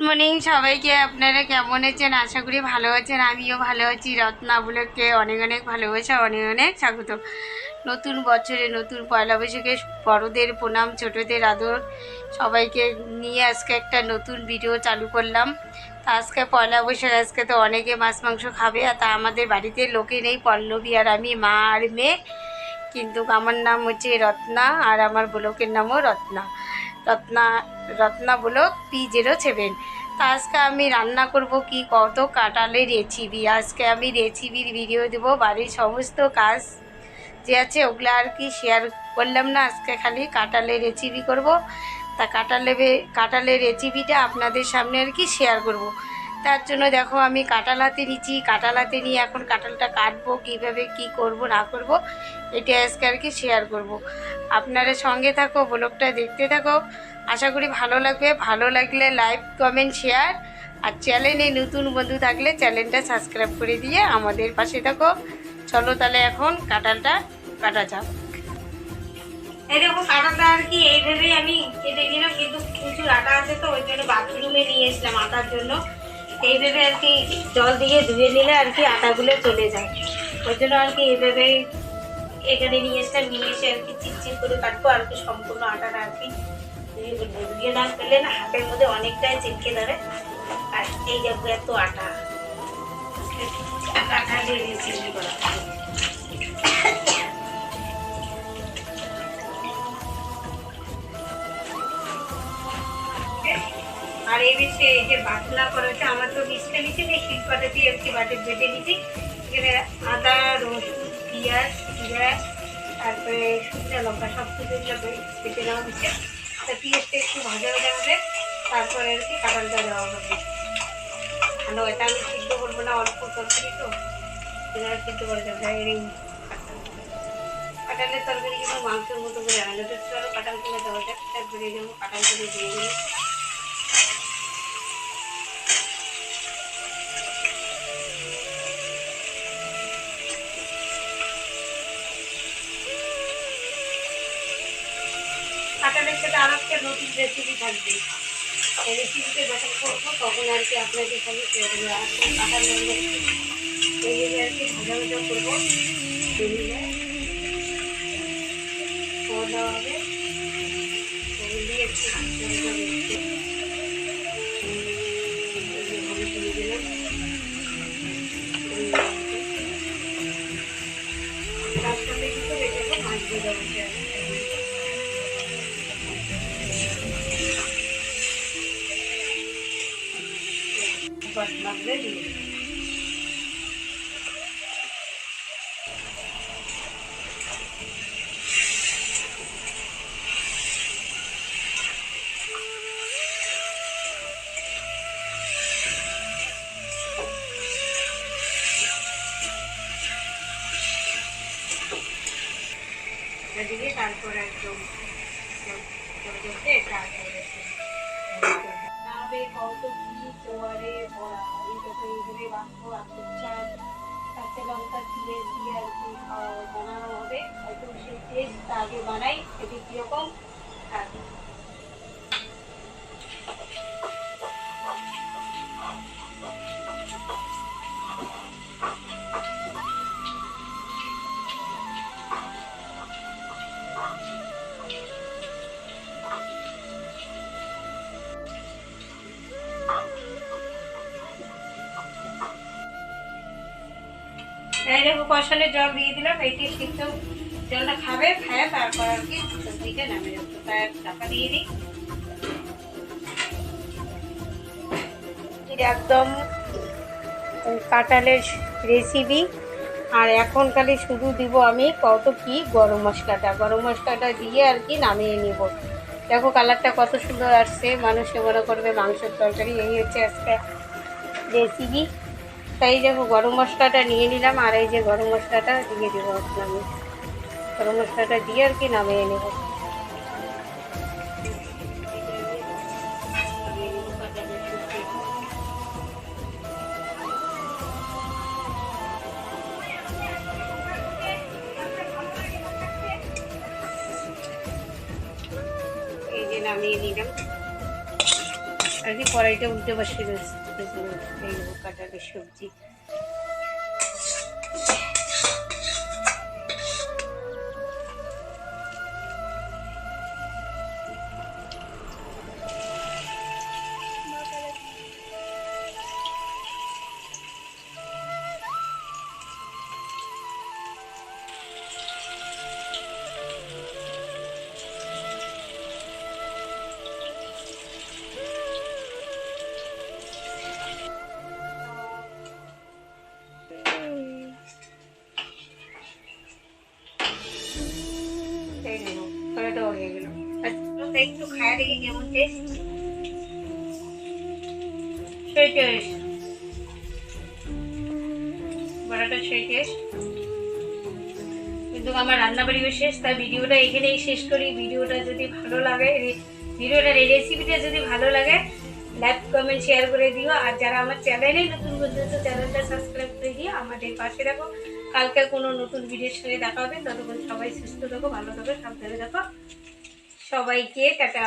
Morning সবাইকে। আপনারা কেমন আছেন? আশা করি ভালো আছেন। আমিও ভালো আছি। রত্না বলেকে অনেক অনেক ভালোবাসা, অনেক অনেক স্বাগত। নতুন বছরে নতুন পয়লা বৈশাখে বড়দের প্রণাম, ছোটদের আদর। সবাইকে নিয়ে আজকে একটা নতুন ভিডিও চালু করলাম। তা আজকে পয়লা বৈশাখ, আজকে তো অনেকে মাছ, মাংস খাবে। আর তা আমাদের বাড়িতে লোকে নেই, পল্লবী আর আমি, মা আর মেয়ে। কিন্তু আমার নাম হচ্ছে রত্না আর আমার ব্লকের নামও Ratna. Ratna Ratna block P zero seven আজকে আমি রান্না করব কি? কত কাটালের রেসিপি আজকে আমি রেসিপির ভিডিও দেব, বাড়ির সমস্ত কাজ যে আছে ওগুলো আর কি শেয়ার করলাম না। আজকে খালি কাটালের রেসিপি করব। তা কাটালে কাটালের রেসিপিটা আপনাদের সামনে আর কি শেয়ার করব। তার জন্য দেখো আমি কাঁটাল হাতে নিচ্ছি। কাঁটাল হাতে নিয়ে এখন কাঁঠালটা কাটবো, কীভাবে কি করব, না করব, এটা আজকে আর কি শেয়ার করব। আপনারা সঙ্গে থাকো, ব্লগটা দেখতে থাকো। আশা করি ভালো লাগবে। ভালো লাগলে লাইক কমেন্ট শেয়ার আর চ্যানেলে নতুন বন্ধু থাকলে চ্যানেলটা সাবস্ক্রাইব করে দিয়ে আমাদের পাশে থাকো। চলো তাহলে এখন কাঁঠালটা কাটা যাক। দেখো কাঁঠালটা আর কি এইভাবেই আমি কেটে নিলাম কিন্তু প্রচুর আটা আছে তো, ওই জন্য বাথরুমে নিয়ে এসলাম আটার জন্য। এইভাবে আর কি জল দিয়ে ধুয়ে নিলে আর কি আটাগুলো চলে যায়। ওই জন্য আর কি এইভাবে এখানে নিয়ে এসলাম, নিয়ে এসে আর কি চিটচিট করে কাটবো, আর কি সম্পূর্ণ আটাটা আর কি ধুয়ে না ফেললে না, হাতের মধ্যে অনেকটাই চিটকে ধরে। আর এই দেখব এত আটা। আটা দিয়ে করা। আর এই বেশি এই যে বাটনা করেছে, আমার তো মিশতে নিচ্ছি নেই শিল্পাটা দিয়ে একটি বাটে বেটে নিচ্ছি এখানে আদা, রসুন, পেঁয়াজ, জিরা, তারপরে শুকনো লঙ্কা সব কিছু বেটে নেওয়া হচ্ছে। তা পেঁয়াজটা একটু ভাজা ভাজা হবে তারপরে আর কি কাঁঠালটা দেওয়া হবে। ভালো এটা আমি সিদ্ধ করব না, অল্প তরকারি তো সিদ্ধ করে দেবো এই কাঁঠালের তরকারি কিন্তু মাংসের মতো করে আনলে তো কাঁঠাল করে দেওয়া যাক, তারপরে যেমন কাঁঠাল করে দিয়ে দিই। কাঁঠালের সাথে আর একটা নতুন রেসিপি থাকবে। এই রেসিপিতে যখন করব, তখন আর কি আপনাদের সঙ্গে শেয়ার করব। আর কাঁঠালের এইভাবে আর কি ভাজা ভাজা করব। খাওয়া দাওয়া হবে। দিয়ে একটু ভাজা এটাকে মাছ দিয়ে দিয়ে তারপর একদম তারপরে কত কি এই এইভাবে বাঁধবো আচ্ছা কাঁচা লঙ্কা দিয়ে দিয়ে আর কি বানানো হবে হয়তো সেই টেস্ট আগে বানাই সেটি কীরকম থাকে এই দেখো কষানের জল দিয়ে দিলাম এইটি সিদ্ধ জলটা খাবে, খায় তারপর আর কি সবজিটা নামে যাব দিয়ে দিই। একদম কাঁঠালের রেসিপি আর এখন খালি শুধু দিব আমি কত কি গরম মশলাটা। গরম মশলাটা দিয়ে আর কি নামিয়ে নিব। দেখো, কালারটা কত সুন্দর আসছে। মানুষে মনে করবে মাংসের তরকারি এই হচ্ছে আজকে রেসিপি তাই দেখো, গরম মশলাটা নিয়ে নিলাম, আর এই যে গরম মশলাটা দিয়ে দেবো আমি। গরম মশলাটা দিয়ে আর কি নামিয়ে নেব। এই যে নামিয়ে নিলাম। আর কি কড়াইটা উল্টে বসে রয়েছে কাটারের সবজি চলো একটু খায় দেখি কেমন টেস্ট সেই টেস্ট বড়াটা সেই টেস্ট কিন্তু আমার রান্না বাড়িও শেষ, তাই ভিডিওটা এখানেই শেষ করি। ভিডিওটা যদি ভালো লাগে ভিডিওটার এই রেসিপিটা যদি ভালো লাগে লাইক কমেন্ট শেয়ার করে দিও। আর যারা আমার চ্যানেলে নতুন বন্ধু তো চ্যানেলটা সাবস্ক্রাইব করে দিও। আমাদের পাশে রাখো কালকে কোনো নতুন ভিডিওর সঙ্গে দেখা হবে। ততক্ষণ সবাই সুস্থ থাকো, ভালো থাকো, সাবধানে থাকো। সবাইকে টাটা।